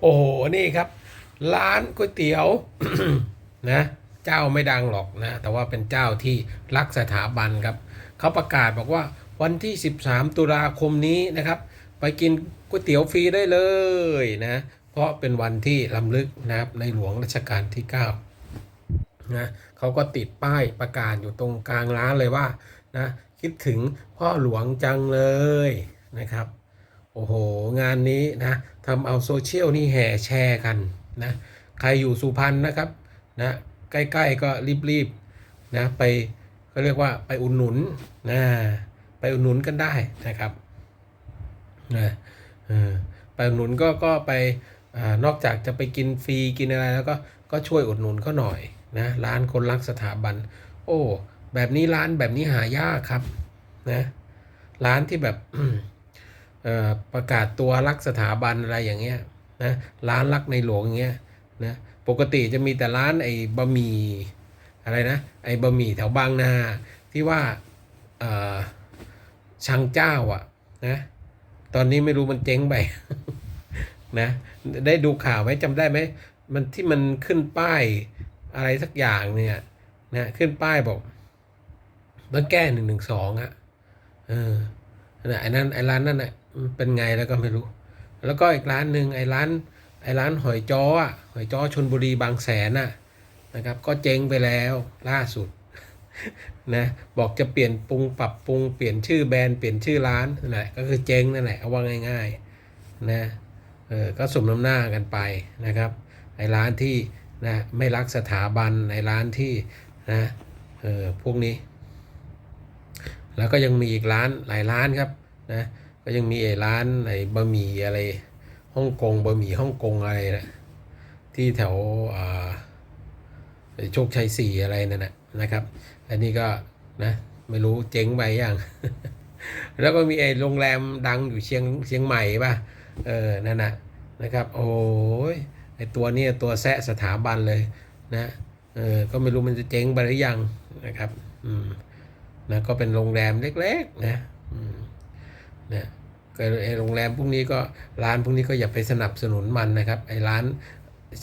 โอ้โหนี่ครับ ร้านก๋วยเตี๋ยวนะเจ้าไม่ดังหรอกนะแต่ว่าเป็นเจ้าที่รักสถาบันครับเขาประกาศบอกว่าวันที่ 13 ตุลาคมนี้นะครับ ไปกินก๋วยเตี๋ยวฟรีได้เลยนะเพราะเป็นวันที่ลำลึกนะครับในหลวงรัชกาลที่9นะเขาก็ติดป้ายประกาศอยู่ตรงกลางร้านเลยว่านะคิดถึงพ่อหลวงจังเลยนะครับ โอ้โห งานนี้นะทำเอาโซเชียลนี่แห่แชร์กันนะใครอยู่สุพรรณนะครับนะใกล้ๆก็รีบๆนะไปก็เรียกว่าไปอุดหนุนนะไปอุดหนุนกันได้นะครับนะเออไปอุดหนุนก็ก็ไปอนอกจากจะไปกินฟรีกินอะไรแล้วก็ก็ช่วยอุดหนุนเขาหน่อยนะร้านคนรักสถาบัน โอ้ แบบนี้ร้านแบบนี้หายากครับนะร้านที่แบบ ประกาศตัวรักสถาบันอะไรอย่างเงี้ยนะร้านรักในหลวงอย่างเงี้ยนะปกติจะมีแต่ร้านไอ้บะหมี่อะไรนะไอ้บะหมี่แถวบางนาที่ว่าเอ่อชังเจ้าอะนะตอนนี้ไม่รู้มันเจ๊งไปนะได้ดูข่าวไหมจำได้ไหมมันที่มันขึ้นป้ายอะไรสักอย่างเนี่ยนะขึ้นป้ายบอกต้องแก้หนึ่งหนึ่งสองอะเออ นะไอ้นั่นไอ้ร้านนั่นน่ะเป็นไงแล้วก็ไม่รู้ แล้วก็อีกร้านหนึ่งไอ้ร้านไอ้ร้านหอยจ้ออะหอยจ้อชนบุรีบางแสนน่ะนะครับ ก็เจ๊งไปแล้วล่าสุดนะบอกจะเปลี่ยนปรุงปรับปรุงเปลี่ยนชื่อแบรนด์เปลี่ยนชื่อร้านนั่นแหละก็คือเจ๊งนั่นแหละเอาว่าง่ายๆนะเออก็สมน้ำหน้ากันไปนะครับไอ้ร้านที่นะไม่รักสถาบันไอ้ร้านที่นะเออพวกนี้ แล้วก็ยังมีอีกร้านหลายร้านครับนะก็ยังมีไอ้ร้านไอ้บะหมี่อะไรฮ่องกงบะหมี่ฮ่องกงอะไรนะที่แถวโชคชัยสี่อะไรนั่นนะนะครับ อันนี้ก็นะไม่รู้เจ๊งไปยังแล้วก็มีไอ้โรงแรมดังอยู่เชียงเชียงใหม่ป่ะเออนั่นนะนะครับ โอ้ยไอ้ตัวนี้ตัวแซะสถาบันเลยนะเออก็ไม่รู้มันจะเจ๊งไปหรือยังนะครับ อืม นะก็เป็นโรงแรมเล็กๆนะนะไอโรงแรมพวกนี้ก็ร้านพวกนี้ก็อย่าไปสนับสนุนมันนะครับไอร้าน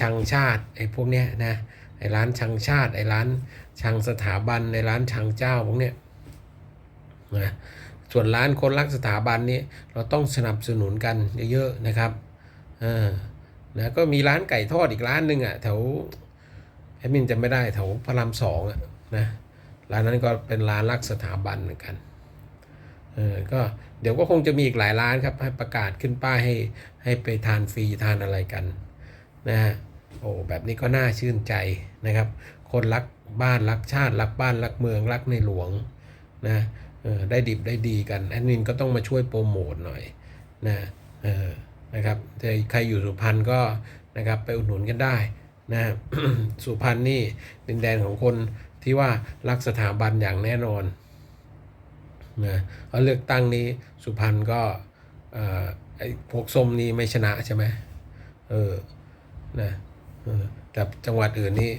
ชังชาติไอพวกเนี้ยนะไอร้านชังชาติไอร้านชังสถาบันไอร้านชังเจ้าพวกเนี้ยนะส่วนร้านคนรักสถาบันนี้เราต้องสนับสนุนกันเยอะๆนะครับเออนะก็มีร้านไก่ทอดอีกร้านหนึ่งอะแถวแอดมินจะไม่ได้แถวพระรามสองอะนะ ร้านนั้นก็เป็นร้านรักสถาบันเหมือนกันเออก็เดี๋ยวก็คงจะมีอีกหลายร้านครับให้ประกาศขึ้นป้ายให้ให้ไปทานฟรีทานอะไรกันนะฮะโอ้แบบนี้ก็น่าชื่นใจนะครับ คนรักบ้านรักชาติรักบ้านรักเมืองรักในหลวงนะเออได้ดิบได้ดีกันแอดมินก็ต้องมาช่วยโปรโมทหน่อยนะเออนะครับใครอยู่สุพรรณก็นะครับไปอุดหนุนกันได้นะสุพรรณนี่ดินแดนของคน ที่ว่ารักสถาบันอย่างแน่นอนนะเพราะเลือกตั้งนี้สุพรรณก็เอ่อไอ้พวกส้มนี่ไม่ชนะใช่ไหมเออนะเออแต่จังหวัดอื่นนี่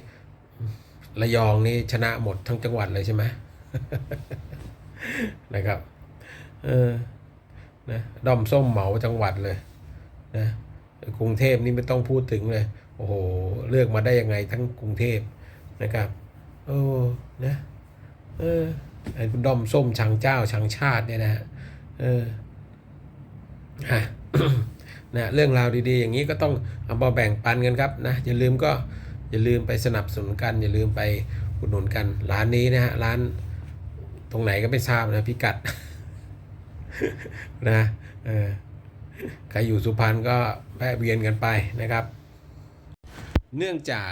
ระยองนี่ชนะหมดทั้งจังหวัดเลยใช่ไหมนะครับเออนะด้อมส้มเหมาจังหวัดเลยนะกรุงเทพนี่ไม่ต้องพูดถึงเลย โอ้โห เลือกมาได้ยังไงทั้งกรุงเทพนะครับ โอ้นะเออไอ้ด้อมส้มชังเจ้าชังชาติเนี่ยนะฮะเออฮะนะเรื่องราวดีๆ อย่างนี้ก็ต้องเอามาแบ่งปันกันครับนะอย่าลืมก็อย่าลืมไปสนับสนุนกัน อย่าลืมไปอุดหนุนกัน ร้านนี้นะฮะร้านตรงไหนก็ไม่ทราบนะพิกัดนะเออใครอยู่สุพรรณก็แวะเวียนกันไปนะครับ เนื่องจาก